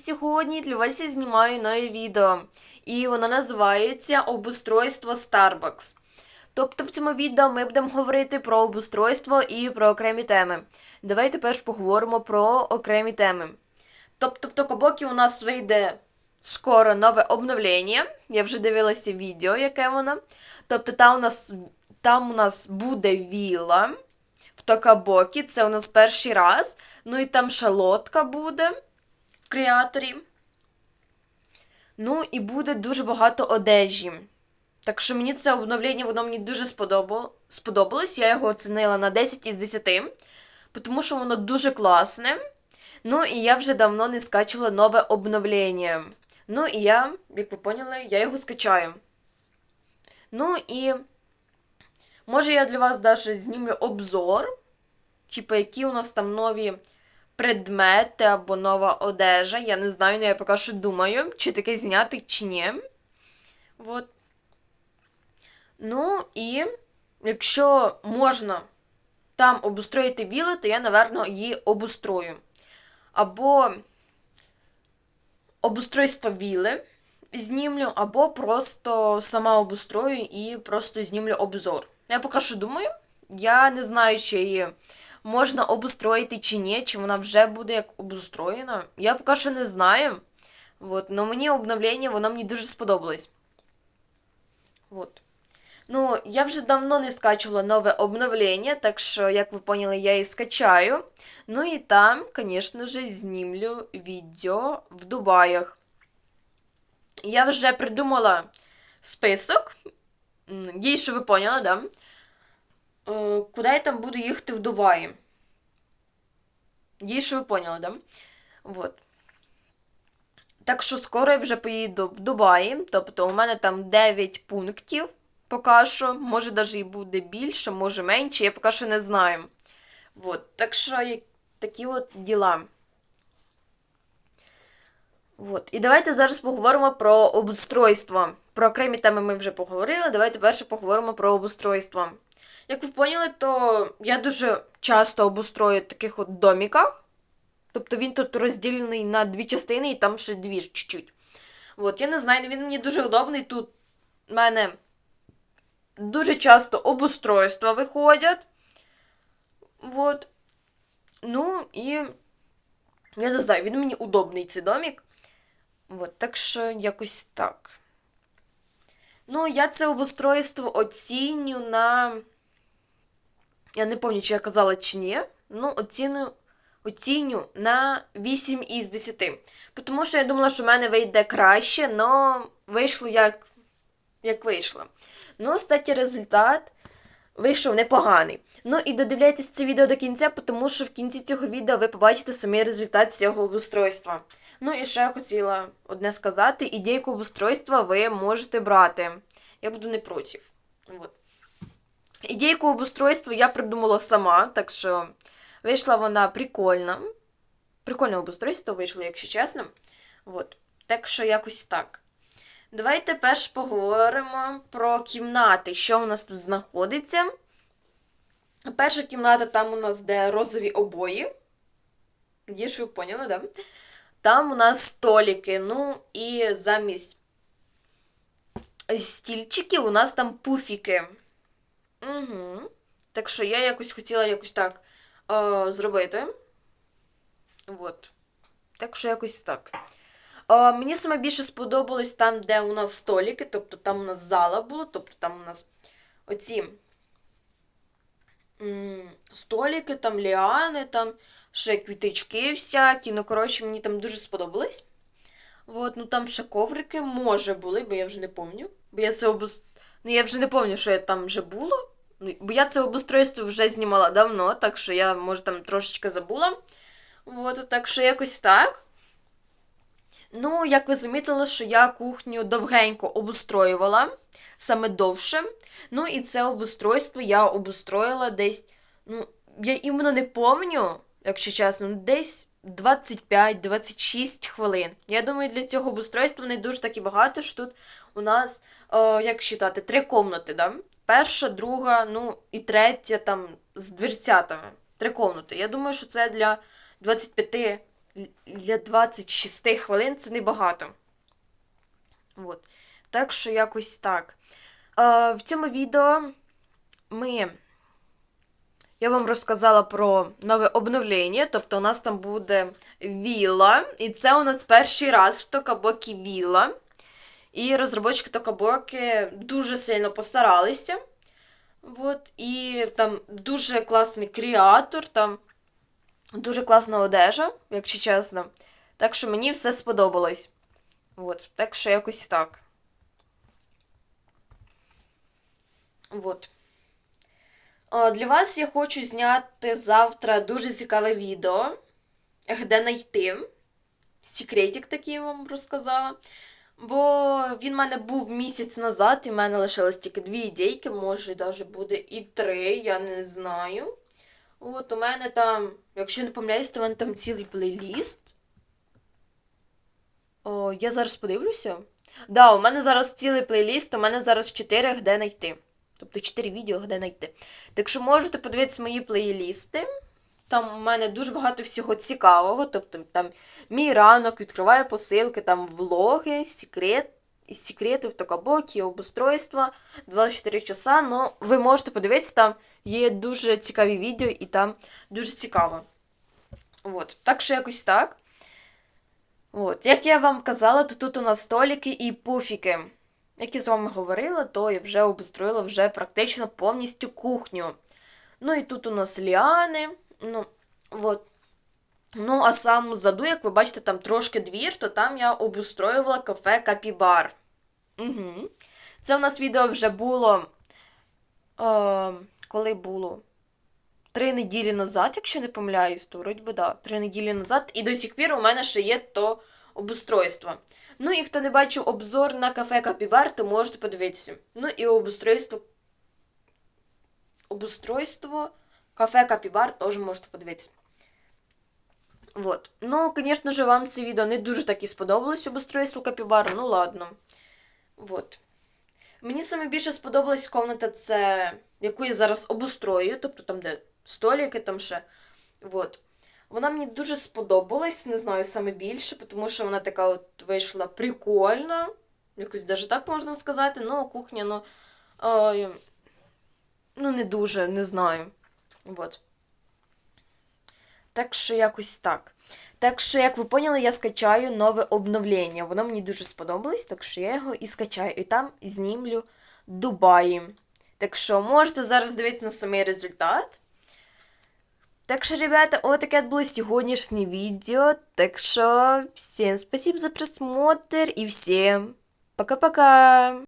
сьогодні для вас я знімаю нове відео, і воно називається Обустройство Starbucks. Тобто в цьому відео ми будемо говорити про обустройство і про окремі теми. Давайте перш поговоримо про окремі теми. Тобто в Токобокі у нас вийде скоро нове обновлення. Я вже дивилася відео, яке воно. Тобто там у нас, там у нас буде віла в Токабокі, це у нас перший раз. Ну і там шалотка буде креаторі. Ну, і буде дуже багато одежі. Так що мені це обновлення, воно мені дуже сподобалось. Я його оцінила на 10 із 10, тому що воно дуже класне. Ну, і я вже давно не скачувала нове обновлення. Ну, і я, як ви поняли, я його скачаю. Ну і може я для вас даже знімлю обзор, типу, які у нас там нові предмети або нова одежа. Я не знаю, але я поки що думаю, чи таке зняти, чи ні. Вот. Ну і якщо можна там обустроїти біле, то я, напевно, її обустрою. Або обустройство віли знімлю, або просто сама обустрою і просто знімлю обзор. Я поки що думаю, я не знаю, чи можна обустроїти чи ні, чи вона вже буде як обустроєна. Я поки що не знаю. Вот. Но мені обновлення, воно мені дуже сподобалось. Вот. Ну, я вже давно не скачувала нове обновлення, так що, як ви поняли, я її скачаю. Ну і там, звісно ж, знімлю відео в Дубаях. Я вже придумала список. Їй, що ви поняли, да? Е, Куди я там буду їхати в Дубаї. Їй, що ви поняли, да? Вот. Так що скоро я вже поїду в Дубаї. Тобто у мене там 9 пунктів поки що. Може навіть і буде більше, може менше, я поки що не знаю. Вот. Так що такі от діла. Вот. І давайте зараз поговоримо про обустройство. Про окремі теми ми вже поговорили. Давайте перше поговоримо про обустройство. Як ви поняли, то я дуже часто обустрою таких от доміках. Тобто він тут розділений на дві частини і там ще дві чуть-чуть. От, я не знаю, він мені дуже удобний. Тут в мене дуже часто обустройства виходять. Вот. Ну і я не знаю, він мені удобний цей домик. Вот, так що якось так. Ну, я це обустройство оціню на. Я не пам'ятаю, чи я казала, чи ні. Ну, оціню, оціню на 8 із 10. Тому що я думала, що в мене вийде краще, але вийшло як як вийшло. Ну, статі, результат вийшов непоганий. Ну і додивляйтесь це відео до кінця, тому що в кінці цього відео ви побачите самий результат цього обустройства. Ну і ще я хотіла одне сказати: ідейку обустройства ви можете брати. Я буду не проти. Вот. Ідейку обустройства я придумала сама, так що вийшла вона прикольна. Прикольне обустройство вийшло, якщо чесно. Вот. Так що якось так. Давайте перш поговоримо про кімнати, що у нас тут знаходиться. Перша кімната там у нас де розові обої. Що ви поняли, да? Там у нас столики. Ну, і замість стільчиків у нас там пуфіки. Угу. Так що я якось хотіла якось так е, зробити. Вот. Так що якось так. Е, мені саме більше сподобалось там, де у нас столики, тобто там у нас зала була, тобто там у нас оці м столики, там ліани, там ще квіточки всякі. Ну, коротше, мені там дуже сподобалось. Вот, ну там ще коврики, може, були, бо я вже не пам'ятаю. Бо я це обус... Ну, я вже не пам'ятаю, що я там вже було. Ну, Бо я це обустройство вже знімала давно, так що я, може, там трошечки забула. Вот, так що якось так. Ну, як ви замітили, що я кухню довгенько обустроювала, саме довше. Ну, і це обустройство я обустроїла десь. Ну, я іменно не пам'ятаю, якщо чесно, десь 25-26 хвилин. Я думаю, для цього обустройства не дуже так і багато, що тут у нас, о, як вважати, три комнати, да? Перша, друга, ну і третя там з. Три комнати. Я думаю, що це для Л- Для 26 хвилин це небагато. От. Так що якось так. Е, в цьому відео ми. Я вам розказала про нове обновлення, тобто у нас там буде вілла, і це у нас перший раз в Токабокі вілла. І розробники Токабоки дуже сильно постаралися. От, і там дуже класний креатор, там дуже класна одежа, якщо чесно. Так що мені все сподобалось. От, так що якось так. От. О, Для вас я хочу зняти завтра дуже цікаве відео, де знайти. Секретик такий я вам розказала. Бо він в мене був місяць назад, і в мене лишилось тільки дві ідейки, може навіть буде і три, я не знаю. От у мене там, якщо не помиляюсь, то в мене там цілий плейліст. О, я зараз подивлюся. Да, у мене зараз цілий плейліст, у мене зараз 4 де знайти. Тобто 4 відео, де знайти. Так що можете подивитися мої плейлісти. Там у мене дуже багато всього цікавого. Тобто там мій ранок, відкриваю посилки, там влоги, секрет, секрети в Токабокі, обустройства, 24 часа. Ну, ви можете подивитися, там є дуже цікаві відео і там дуже цікаво. От. Так що якось так. От. Як я вам казала, то тут у нас столики і пуфіки. Як я з вами говорила, то я вже обустроїла вже практично повністю кухню. Ну і тут у нас ліани. Ну, от. Ну, а сам заду, як ви бачите, там трошки двір, то там я обустроювала кафе Капібар. Угу. Це у нас відео вже було. Е, коли було? Три неділі назад, якщо не помиляюсь, то вроді би да, три неділі назад. І до сих пір у мене ще є то обустройство. Ну і хто не бачив обзор на кафе Капібар, то можете подивитися. Ну і обустройство. Обустройство кафе Капібар теж можете подивитися. Вот. Ну, звісно ж, вам це відео не дуже так і сподобалось обустройство Капібар, ну ладно. Вот. Мені саме більше сподобалась комната, це яку я зараз обустрою, тобто там, де столики, там ще. Вот. Вона мені дуже сподобалась, не знаю, саме більше, тому що вона така от вийшла прикольна. Якось навіть так можна сказати. Ну, кухня, ну. Е, ну, не дуже, не знаю. Вот. Так що якось так. Так що, як ви поняли, я скачаю нове обновлення. Воно мені дуже сподобалось, так що я його і скачаю. І там знімлю Дубаї. Так що можете зараз дивитися на самий результат. Так що, ребята, отаке було сьогоднішнє відео. Так що, всім спасибо за просмотр і всім пока-пока!